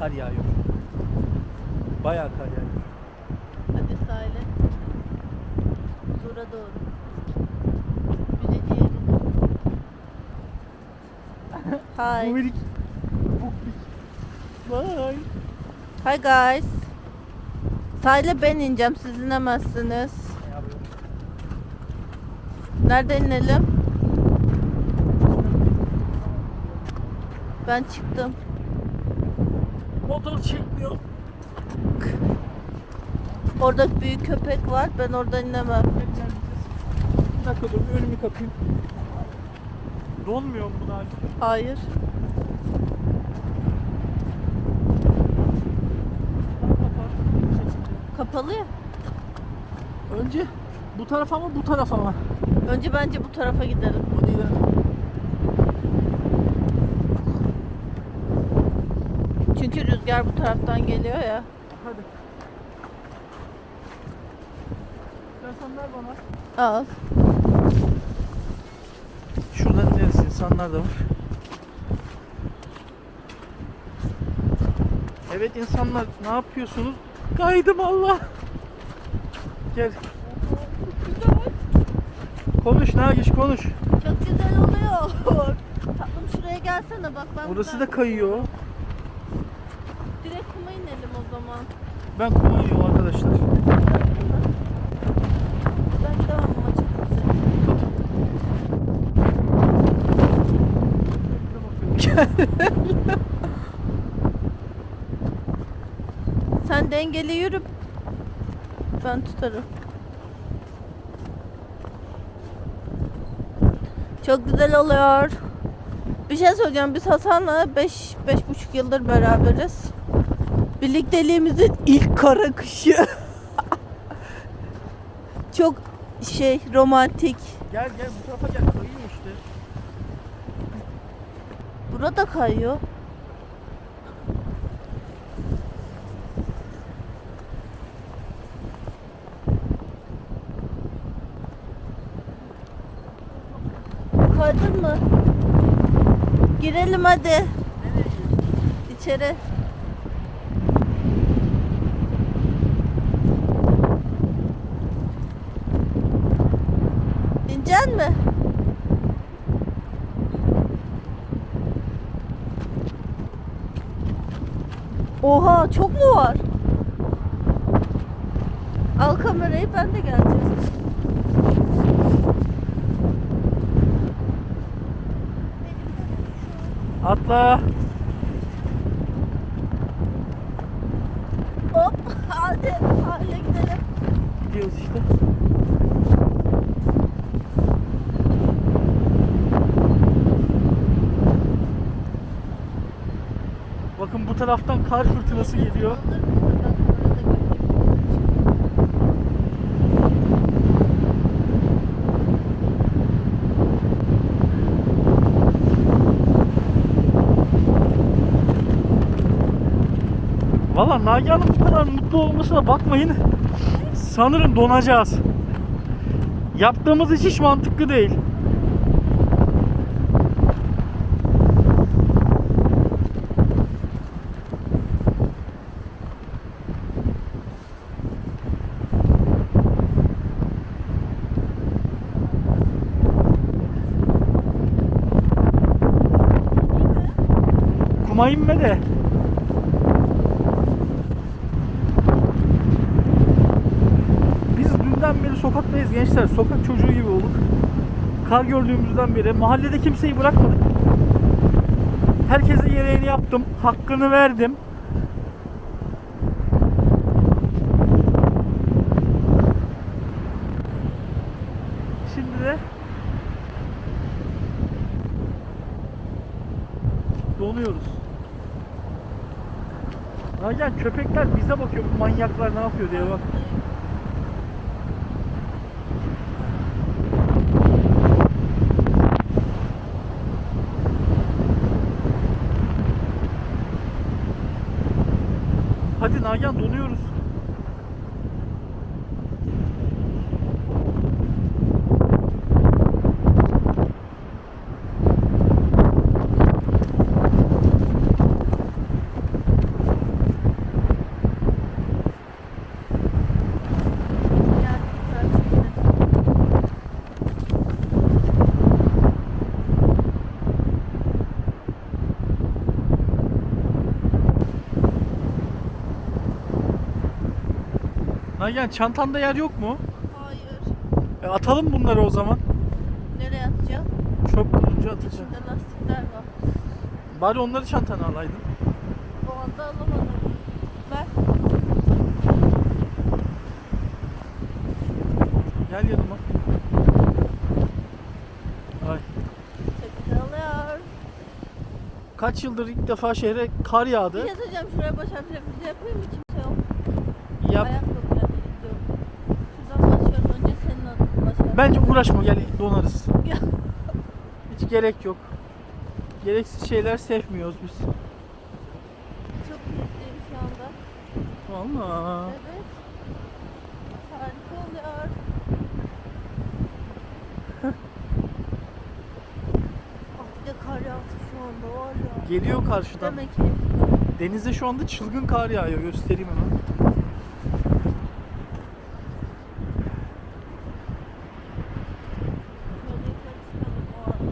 kar yağıyor. Bayağı kar yağıyor. Hadi sahile. Zura doğru. Hi. Bye. Hi guys. Sahile ben ineceğim. Siz inemezsiniz. Nerede inelim? Ben çıktım. Motor çekmiyor. Orada büyük köpek var. Ben oradan inemem. Bir dakika dur bir önümü kapayım. Donmuyor mu bu daha? Hayır. Kapalı ya. Önce bu tarafa mı bu tarafa mı? Önce bence bu tarafa gidelim. Hadi gidelim. Çünkü rüzgar bu taraftan geliyor ya. Hadi. İstersen ver bana. Al. Şuradan ineriz insanlar da var. Evet insanlar ne yapıyorsunuz? Kaydım Allah. Gel. Konuş Nagiş konuş. Çok güzel oluyor. Tatlım şuraya gelsene bak ben Burası da kayıyor. Kuma inelim o zaman. Ben kuma iniyorum arkadaşlar. Ben maça Sen dengeli yürü. Ben tutarım. Çok güzel oluyor. Bir şey söyleyeceğim. Biz Hasan'la 5 beş, buçuk yıldır beraberiz. Birlikteliğimizin ilk kara kışı. Çok şey romantik. Gel gel bu tarafa gel. Kayıyor işte. Burada kayıyor. Kaydın mı? Girelim hadi. İçeri. Çok mu var? Al kamerayı ben de geleceğim. Atla. Hop hadi sahile gidelim. Gidiyoruz işte. Bakın bu taraftan kar fırtınası geliyor. Valla Nagihan'ın bu kadar mutlu olmasına bakmayın. Sanırım donacağız. Yaptığımız iş hiç mantıklı değil. Kuma inme de. Biz dünden beri sokaktayız gençler. Sokak çocuğu gibi olduk. Kar gördüğümüzden beri mahallede kimseyi bırakmadık. Herkese gereğini yaptım. Hakkını verdim. Şimdi de donuyoruz. Nagihan köpekler bize bakıyor. Bu manyaklar ne yapıyor diye bak. Hadi Nagihan donuyoruz. Nagihan çantanda yer yok mu? Hayır. E, atalım bunları o zaman. Nereye atacağım? Çöp bulunca atacağım. İçinde lastikler var. Bari onları çantana alaydın. O anda alamadım. Ver. Gel yanıma. Ay. Çekil alıyor. Kaç yıldır ilk defa şehre kar Bir yağdı. şey söyleyeceğim. Şuraya harfle bir yapayım mı? Kimse yok. Yap. Ayakkabıyla gidiyorum. Şuradan başlıyorum. Önce senin adın baş harfi. Bence uğraşma gel donarız. Hiç gerek yok. Gereksiz şeyler sevmiyoruz biz. Çok keyifliyim şu anda. Valla. Evet. Harika oluyor. ah bir de kar yağdı şu anda var ya. Geliyor karşıdan. Demek ki Denizde şu anda çılgın kar yağıyor. Göstereyim hemen. şöyle yukarı çıkalım o arada.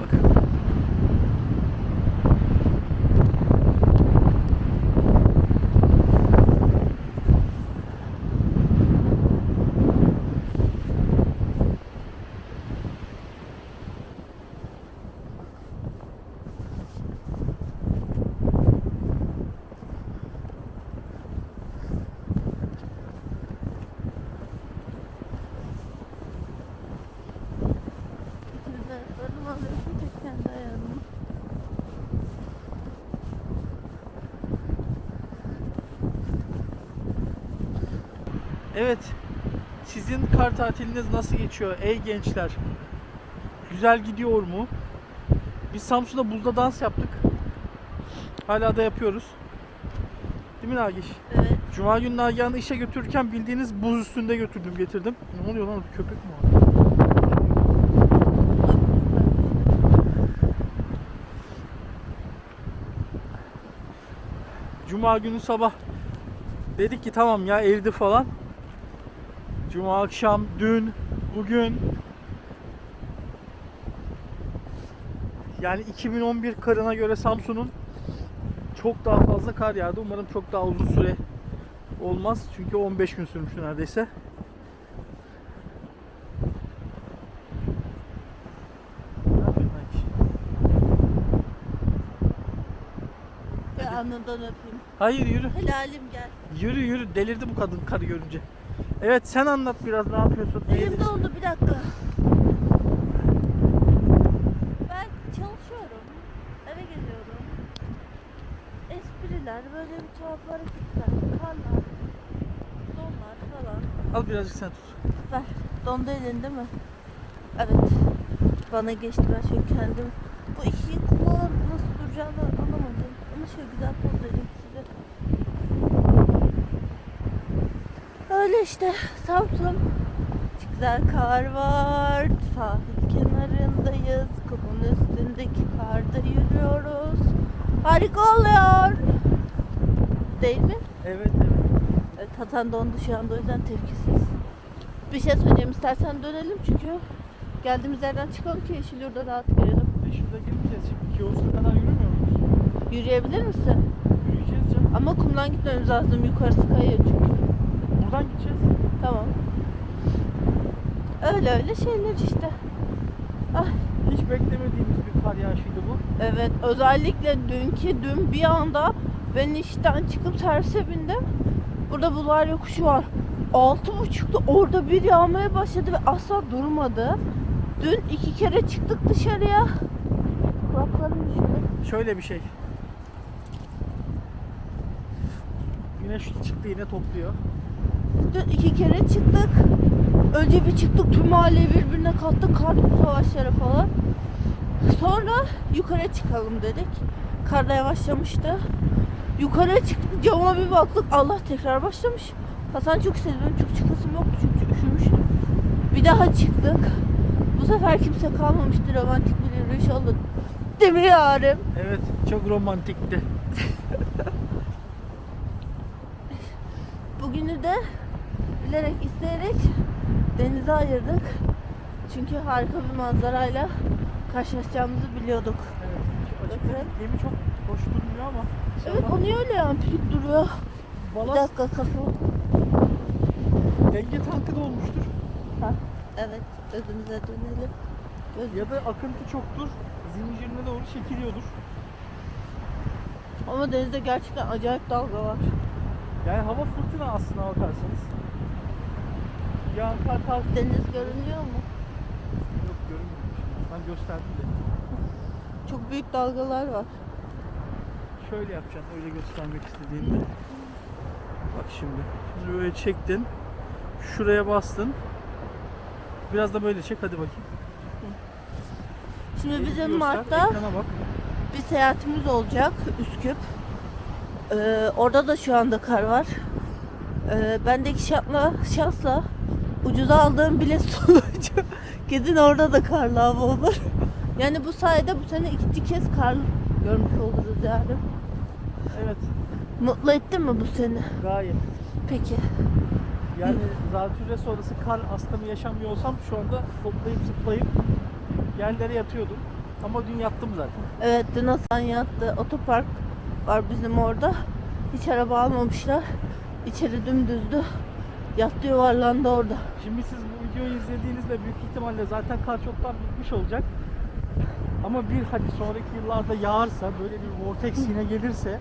Bakın. İkimiz de ayaklarını alıyorsun tek kendi ayağını. Evet. Sizin kar tatiliniz nasıl geçiyor ey gençler? Güzel gidiyor mu? Biz Samsun'da buzda dans yaptık. Hala da yapıyoruz. Değil mi Nagiş? Evet. Cuma günü Nagihan'ı işe götürürken bildiğiniz buz üstünde götürdüm getirdim. Ne oluyor lan köpek mi var? Cuma günü sabah dedik ki tamam ya eridi falan. Cuma akşam, dün, bugün yani 2011 karına göre Samsun'un çok daha fazla kar yağdı. Umarım çok daha uzun süre olmaz. Çünkü 15 gün sürmüştü neredeyse. Anından öpeyim. Hayır yürü. Helalim gel. Yürü yürü. Delirdi bu kadın karı görünce. Evet sen anlat biraz ne yapıyorsun? Elim neyiz? doldu bir dakika. Ben çalışıyorum. Eve geliyorum. Espriler, böyle bir tuhaf hareketler, karlar, donlar falan. Al birazcık sen tut. Ver. Dondu elin değil mi? Evet. Bana geçti ben şöyle kendim. Bu ikiyi kullanıp nasıl duracağını anlamadım. Ama şöyle güzel poz vereyim size. Öyle işte. Samsun. Güzel kar var. Sahil kenarındayız. Kumun üstündeki karda yürüyoruz. Harika oluyor. Değil mi? Evet evet. Evet, Hasan dondu şu anda o yüzden tepkisiz. Bir şey söyleyeyim istersen dönelim çünkü geldiğimiz yerden çıkalım ki Yeşilyurt'a rahat girelim. Şurada girmeyeceğiz şimdi. Kioska kadar yürümüyor muyuz? Yürüyebilir misin? Yürüyeceğiz canım. Ama kumdan gitmemiz lazım yukarısı kayıyor çünkü. Buradan gideceğiz. Tamam. Öyle öyle şeyler işte. Ah, Hiç beklemediğimiz bir kar yağışıydı bu. evet özellikle dünkü dün bir anda ben işten çıkıp servise bindim. Burada bular yokuşu var. Altı buçukta orada bir yağmaya başladı ve asla durmadı. Dün iki kere çıktık dışarıya. Kulaklarım düştü. Şöyle bir şey. Güneş çıktı yine topluyor. Dün iki kere çıktık. Önce bir çıktık tüm mahalleyi birbirine kattık. Kartopu savaşları falan. Sonra yukarı çıkalım dedik. Kar da yavaşlamıştı. Yukarı çıktık cama bir baktık. Allah tekrar başlamış. Hasan çok istedi. Benim çok çıkasım yoktu çünkü üşümüştüm. Bir daha çıktık. Bu sefer kimse kalmamıştı. Romantik bir yürüyüş oldu. Değil mi yarim? Evet çok romantikti. Bugünü de bilerek isteyerek denize ayırdık. Çünkü harika bir manzarayla karşılaşacağımızı biliyorduk. Evet. Açık Evet. gemi çok hoş durmuyor ama. Evet o niye öyle yani pilik duruyor? Bir balast dakika kapı. denge tankı da olmuştur. Ha, evet özümüze dönelim. Göz- Ya da akıntı çoktur. Zincirine doğru çekiliyordur. Ama denizde gerçekten acayip dalga var. Yani hava fırtına aslına bakarsanız. Yağan kar kalk. Deniz görünüyor mu? Yok görünmüyor. Ben gösterdim de. Çok büyük dalgalar var. Şöyle yapacaksın öyle göstermek istediğinde. Bak şimdi. Şimdi böyle çektin. Şuraya bastın. Biraz da böyle çek hadi bakayım. Şimdi bizim göster, Mart'ta bir seyahatimiz olacak Üsküp. Ee, orada da şu anda kar var. Ee, bendeki şansla, şansla ucuza aldığım bilet sonucu gidin orada da karlı hava olur. Yani bu sayede bu sene ikinci kez kar görmüş oluruz yani. Evet Mutlu etti mi bu seni? gayet. Peki. Yani zatürre sonrası kar astımı yaşamıyor olsam şu anda toplayıp zıplayıp yerlere yatıyordum. Ama dün yattım zaten. Evet dün Hasan yattı. Otopark var bizim orada. Hiç araba almamışlar. İçeri dümdüzdü. Yattı yuvarlandı orada. Şimdi siz bu videoyu izlediğinizde büyük ihtimalle zaten kar çoktan bitmiş olacak. Ama bir hadi sonraki yıllarda yağarsa, böyle bir vortex yine gelirse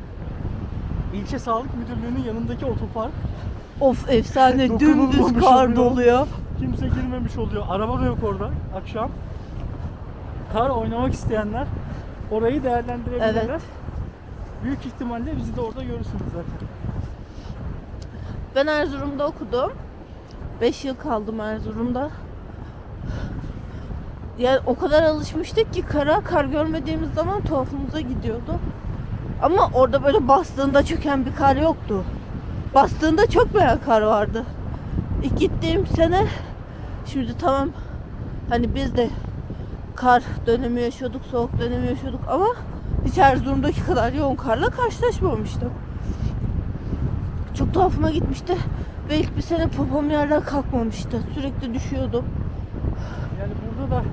ilçe sağlık müdürlüğünün yanındaki otopark Of efsane Dokunulmamış dümdüz kar oluyor. doluyor. kimse girmemiş oluyor. Araba da yok orada akşam. Kar oynamak isteyenler orayı değerlendirebilirler. Evet. Büyük ihtimalle bizi de orada görürsünüz zaten. Ben Erzurum'da okudum. 5 yıl kaldım Erzurum'da. Yani o kadar alışmıştık ki kara kar görmediğimiz zaman tuhafımıza gidiyordu. Ama orada böyle bastığında çöken bir kar yoktu. Bastığında çökmeyen kar vardı. İlk gittiğim sene şimdi tamam hani biz de kar dönemi yaşıyorduk, soğuk dönemi yaşıyorduk ama hiç Erzurum'daki kadar yoğun karla karşılaşmamıştım. Çok tuhafıma gitmişti. Ve ilk bir sene popom yerden kalkmamıştı. Sürekli düşüyordum. Yani burada da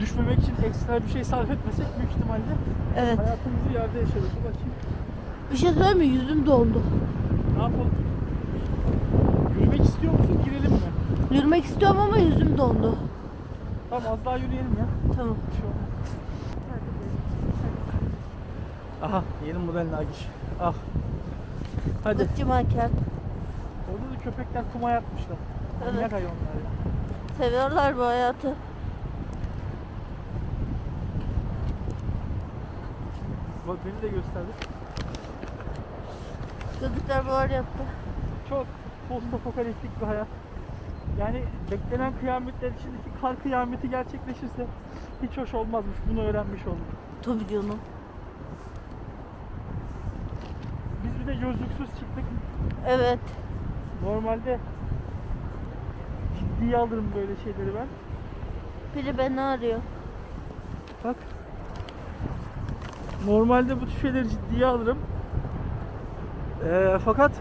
düşmemek için ekstra bir şey sarf etmesek büyük ihtimalle Evet. hayatımızı yerde yaşarız. Dur bakayım. Bir şey söyleyeyim mi? Yüzüm dondu. Ne yapalım? Yürümek istiyor musun? Girelim mi? Yürümek istiyorum ama yüzüm dondu. Tamam az daha yürüyelim ya. Tamam. Bir şey olmaz. Aha yeni model Nagiş. Ah. Hadi. Gıkçı manken. Köpekler kuma yatmışlar. Evet. Manyak hayvanlar ya. Seviyorlar bu hayatı. Bak beni de gösterdi. Gözlükler buhar yaptı. Çok postapokaliptik bir hayat. Yani beklenen kıyametler içindeki kar kıyameti gerçekleşirse hiç hoş olmazmış. Bunu öğrenmiş olduk. Tabii canım. Biz bir de gözlüksüz çıktık. Evet. Normalde ciddiye alırım böyle şeyleri ben. Biri beni arıyor. Bak. Normalde bu tür şeyleri ciddiye alırım. Ee, fakat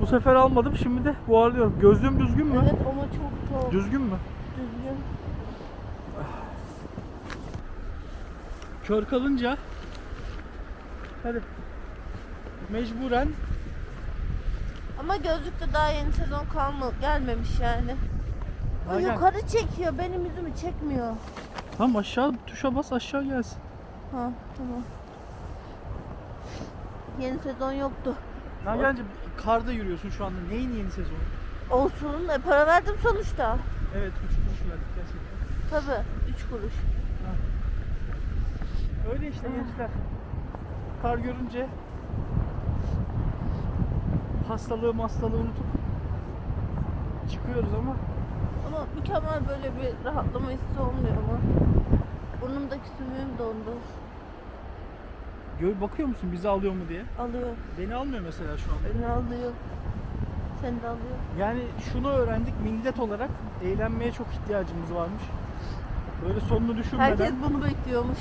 bu sefer almadım. Şimdi de buharlıyorum. Gözlüğüm düzgün mü? Evet ama çok soğuk. Düzgün mü? Düzgün. Kör kalınca hadi mecburen Ama gözlükte daha yeni sezon kalma gelmemiş yani. O Aynen. yukarı çekiyor. Benim yüzümü çekmiyor. tam aşağı tuşa bas aşağı gelsin. Ha tamam. Yeni sezon yoktu. Nagihan'cığım karda yürüyorsun şu anda. Neyin yeni sezonu? Olsun. E, para verdim sonuçta. Evet 3 kuruş verdik gerçekten. Tabii. 3 kuruş. Öyle işte gençler. Kar görünce hastalığı hastalığı unutup çıkıyoruz ama Ama mükemmel böyle bir rahatlama hissi olmuyor mu? Burnumdaki sümüğüm dondu. gör bakıyor musun bizi alıyor mu diye. Alıyor. Beni almıyor mesela şu an. Beni alıyor. Seni de alıyor. Yani şunu öğrendik millet olarak eğlenmeye çok ihtiyacımız varmış. Böyle sonunu düşünmeden Herkes bunu bekliyormuş.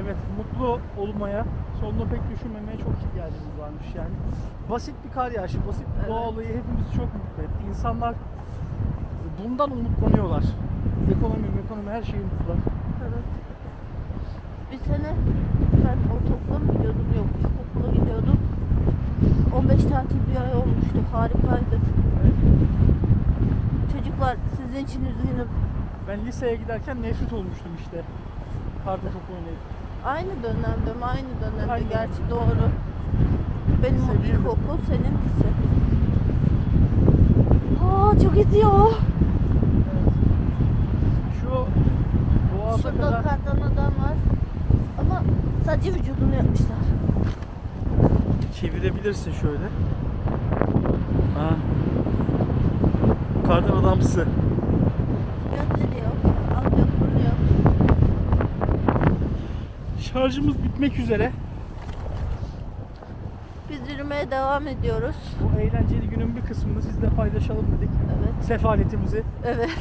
Evet mutlu olmaya, sonunu pek düşünmemeye çok ihtiyacımız varmış yani. Basit bir kar yağışı, basit bir doğa Evet. olayı hepimizi çok mutlu etti. İnsanlar bundan umutlanıyorlar. Ekonomi, ekonomi her şeyi unuttular. Evet. Bir sene ben ortaokula mı gidiyordum? Yok ilkokula gidiyordum. 15 tatil bir ay olmuştu. Harikaydı. Çocuklar sizin için üzgünüm. Ben liseye giderken nefret olmuştum işte. Karda top oynayıp. Aynı dönemde mi? Aynı dönemde Aynı gerçi doğru. Benim Lise o ilkokul senin lise. Aa çok gidiyor. Şu boğaza Şurada kadar kardan adam var. Ama sadece vücudunu yapmışlar. çevirebilirsin şöyle. Ha. Kardan adamsı. Gözleri yok. Alt yok, burnu yok. Şarjımız bitmek üzere. Biz yürümeye devam ediyoruz. Bu eğlenceli günün bir kısmını sizle paylaşalım dedik. Evet. Sefaletimizi. Evet.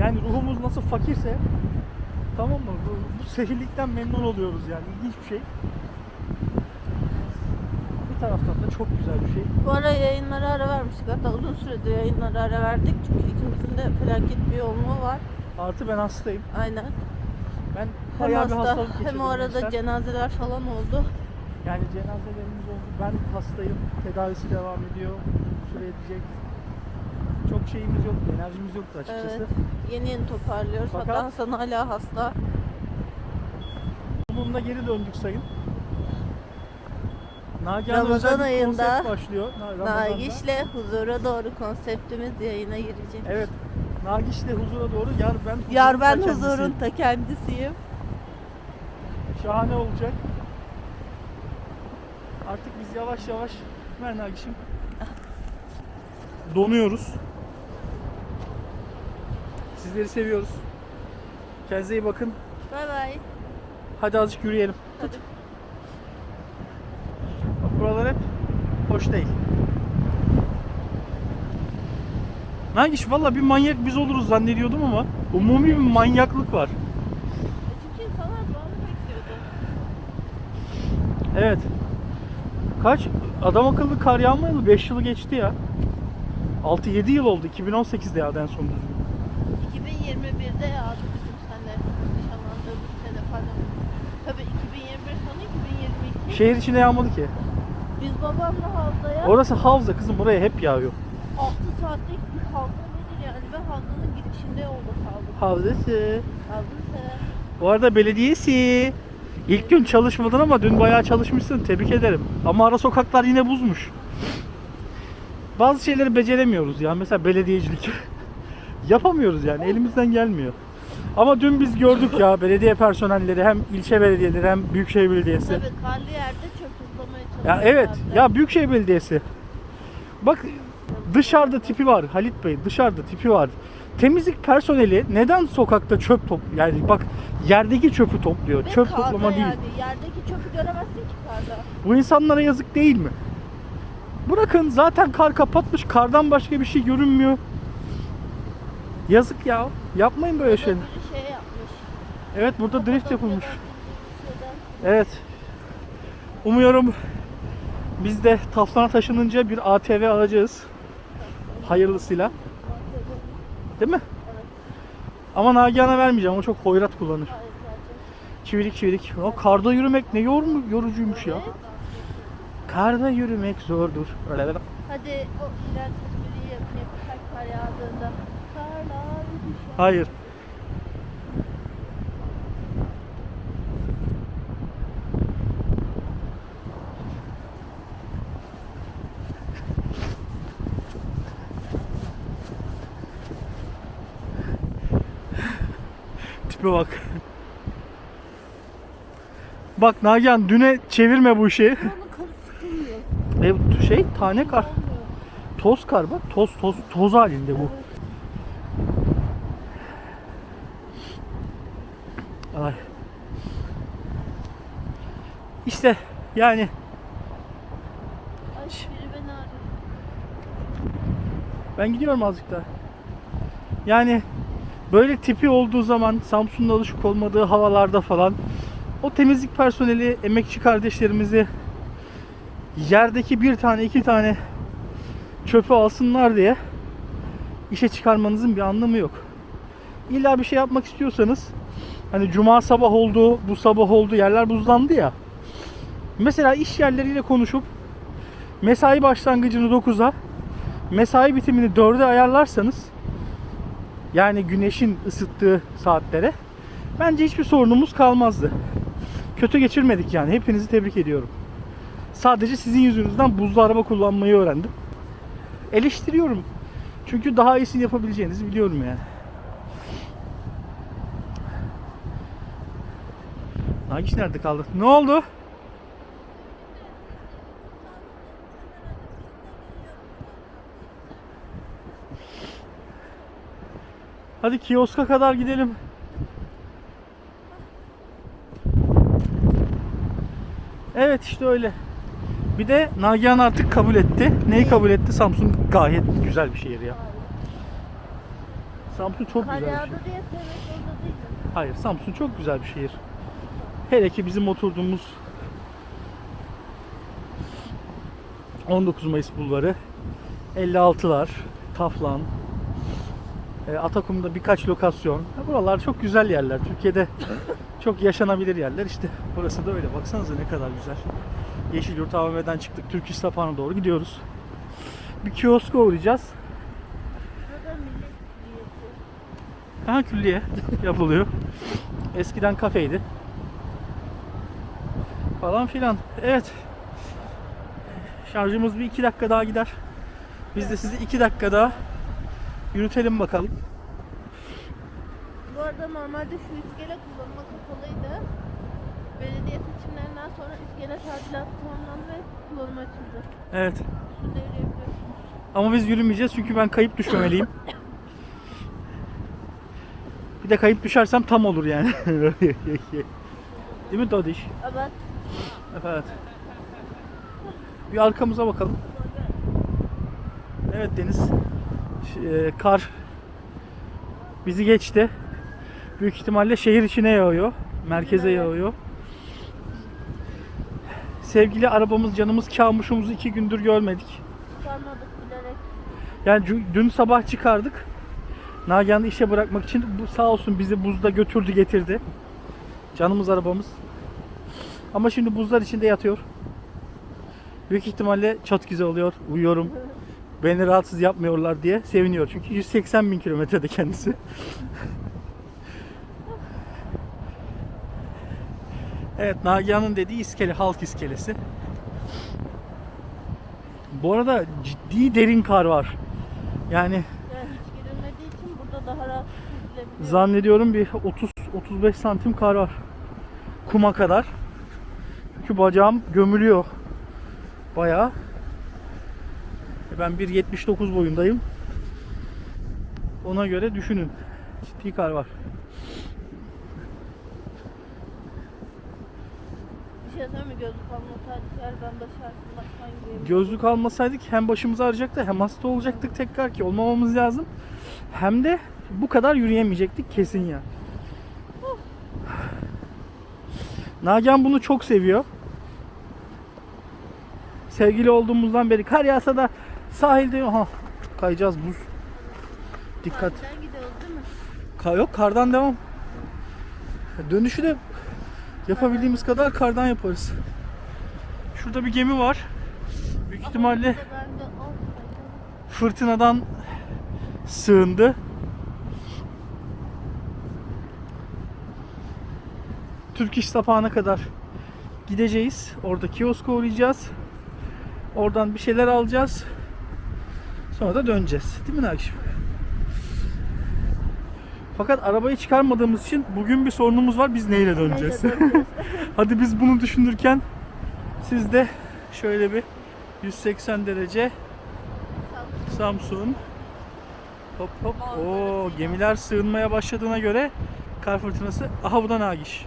Yani ruhumuz nasıl fakirse tamam mı? Bu, bu sefillikten memnun oluyoruz yani. İlginç bir şey. Bir taraftan da çok güzel bir şey. Bu ara yayınlara ara vermiştik. Hatta uzun süredir yayınlara ara verdik. Çünkü ikimizin de felaket bir yoğunluğu var. Artı ben hastayım. Aynen. Ben Hem bayağı bir hasta hastalık geçirdim. hem o arada gençler. cenazeler falan oldu. Yani cenazelerimiz oldu. Ben hastayım. Tedavisi devam ediyor. Süre edecek. Çok şeyimiz yoktu. Enerjimiz yoktu açıkçası. Evet. Yeni yeni toparlıyoruz. Fakat- Hatta Hasan hala hasta. Bununla geri döndük sayın. Nagihan'da Ramazan özel ayında başlıyor. Ramazan'da. Nagiş'le huzura doğru konseptimiz yayına girecek. Evet. Nagiş'le huzura doğru yar ben huzurun Yar ben ta huzurun ta kendisiyim. Şahane olacak. Artık biz yavaş yavaş ver Nagiş'im. Donuyoruz. Sizleri seviyoruz. Kendinize iyi bakın. Bay bay. Hadi azıcık yürüyelim. Hadi. Buralar hep hoş değil. Nagiş valla bir manyak biz oluruz zannediyordum ama umumi bir manyaklık var. Çünkü insanlar doğanı bekliyordu. Evet. Kaç? Adam akıllı kar yağmayalı 5 yılı geçti ya. 6-7 yıl oldu. 2018'de yağdı en son düzgün. 2021'de yağdı bizim sene. Nişanlandığımız sene pardon. Tabii 2021 sonu 2022. Şehir içinde yağmadı ki. Biz babamla havzaya Orası havza kızım buraya hep yağıyor. 6 saatlik bir havza nedir yani ve havzanın girişinde yolda kaldık. Havzası. Havzası. Bu arada belediyesi. İlk gün çalışmadın ama dün bayağı çalışmışsın. Tebrik ederim. Ama ara sokaklar yine buzmuş. Bazı şeyleri beceremiyoruz ya. Mesela belediyecilik. Yapamıyoruz yani. Elimizden gelmiyor. Ama dün biz gördük ya belediye personelleri hem ilçe belediyeleri hem büyükşehir belediyesi. Tabii karlı yerde çöp toplamaya Ya evet. Ya Büyükşehir Belediyesi. Bak dışarıda tipi var Halit Bey. Dışarıda tipi var. Temizlik personeli neden sokakta çöp top yani bak yerdeki çöpü topluyor. Ve çöp karda toplama değil. yani. Yerdeki çöpü göremezsin ki karda. Bu insanlara yazık değil mi? Bırakın zaten kar kapatmış. Kardan başka bir şey görünmüyor. Yazık ya. Yapmayın böyle Burada şey. biri şey yapmış. Evet burada drift yapılmış. Evet. Umuyorum biz de Taflan'a taşınınca bir ATV alacağız. Hayırlısıyla. Değil mi? Ama Nagihan'a vermeyeceğim. O çok hoyrat kullanır. Hayır, Çivirik çivirik. O karda yürümek ne yor yorucuymuş ya. Evet. Karda yürümek zordur. Öyle. Hadi o yapayım. Her kar yağdığında. Karlar. Hayır. Tipe bak. Bak Nagihan düne çevirme bu işi. E, şey tane kar. Toz kar bak. Toz toz toz halinde bu. Ay. İşte yani ben gidiyorum azıcık daha. Yani böyle tipi olduğu zaman Samsun'da alışık olmadığı havalarda falan o temizlik personeli emekçi kardeşlerimizi yerdeki bir tane iki tane çöpü alsınlar diye işe çıkarmanızın bir anlamı yok. İlla bir şey yapmak istiyorsanız Hani cuma sabah oldu, bu sabah oldu, yerler buzlandı ya. Mesela iş yerleriyle konuşup mesai başlangıcını 9'a, mesai bitimini 4'e ayarlarsanız yani güneşin ısıttığı saatlere bence hiçbir sorunumuz kalmazdı. Kötü geçirmedik yani. Hepinizi tebrik ediyorum. Sadece sizin yüzünüzden buzlu araba kullanmayı öğrendim. Eleştiriyorum. Çünkü daha iyisini yapabileceğinizi biliyorum yani. Nagiş nerede kaldı? Ne oldu? Hadi kioska kadar gidelim. Evet işte öyle. Bir de Nagihan artık kabul etti. Neyi kabul etti? Samsun gayet güzel bir şehir ya. Samsun çok güzel bir şehir. Hayır Samsun çok güzel bir şehir. Hele ki bizim oturduğumuz 19 Mayıs Bulvarı, 56'lar, Taflan, Atakum'da birkaç lokasyon. Buralar çok güzel yerler. Türkiye'de çok yaşanabilir yerler. İşte burası da öyle. Baksanıza ne kadar güzel. Yeşilyurt AVM'den çıktık. Türk İş Sapağı'na doğru gidiyoruz. Bir kioska uğrayacağız. Ha külliye yapılıyor. Eskiden kafeydi. Falan filan. Evet. Şarjımız bir iki dakika daha gider. Biz de sizi iki dakika daha yürütelim bakalım. Bu arada normalde şu iskele kullanıma kapalıydı. Belediye seçimlerinden sonra iskele tadilatı tamamlandı ve kullanıma açıldı. Evet. Su devreyebiliyorsunuz. Ama biz yürümeyeceğiz çünkü ben kayıp düşmemeliyim. Bir de kayıp düşersem tam olur yani. Değil mi Dodiş? Evet. Evet. Bir arkamıza bakalım. Evet Deniz. E, kar bizi geçti. Büyük ihtimalle şehir içine yağıyor. Merkeze yağıyor. Sevgili arabamız canımız kamuşumuzu iki gündür görmedik. Çıkarmadık bilerek. Yani dün sabah çıkardık. Nagihan'ı işe bırakmak için bu sağ olsun bizi buzda götürdü getirdi. Canımız arabamız. Ama şimdi buzlar içinde yatıyor. Büyük ihtimalle çok güzel oluyor. Uyuyorum. Beni rahatsız yapmıyorlar diye seviniyor. Çünkü 180 bin kilometrede kendisi. evet Nagihan'ın dediği iskele halk iskelesi. Bu arada ciddi derin kar var. Yani zannediyorum bir 30-35 santim kar var. Kuma kadar. Çünkü bacağım gömülüyor. Bayağı. E Ben 1.79 boyundayım. Ona göre düşünün. Ciddi kar var. Bir şey söyleyeyim mi? Gözlük almasaydık her ben gibi. Gözlük almasaydık hem başımız ağrıyacaktı hem hasta olacaktık tekrar ki olmamamız lazım. Hem de bu kadar yürüyemeyecektik kesin ya. Nagihan bunu çok seviyor. Sevgili olduğumuzdan beri kar yağsa da sahilde ha kayacağız buz. Dikkat. Sahilden gidiyoruz değil mi? Ka- yok kardan devam. Dönüşü de yapabildiğimiz kadar kardan yaparız. Şurada bir gemi var. Büyük ihtimalle fırtınadan sığındı. Türk İş Sapağı'na kadar gideceğiz. Orada kioska uğrayacağız. Oradan bir şeyler alacağız. Sonra da döneceğiz. Değil mi Nakşim? Fakat arabayı çıkarmadığımız için bugün bir sorunumuz var. Biz neyle döneceğiz? Hadi biz bunu düşünürken siz de şöyle bir 180 derece Samsun. Hop hop. Oo gemiler sığınmaya başladığına göre kar fırtınası. Aha bu da Nagiş.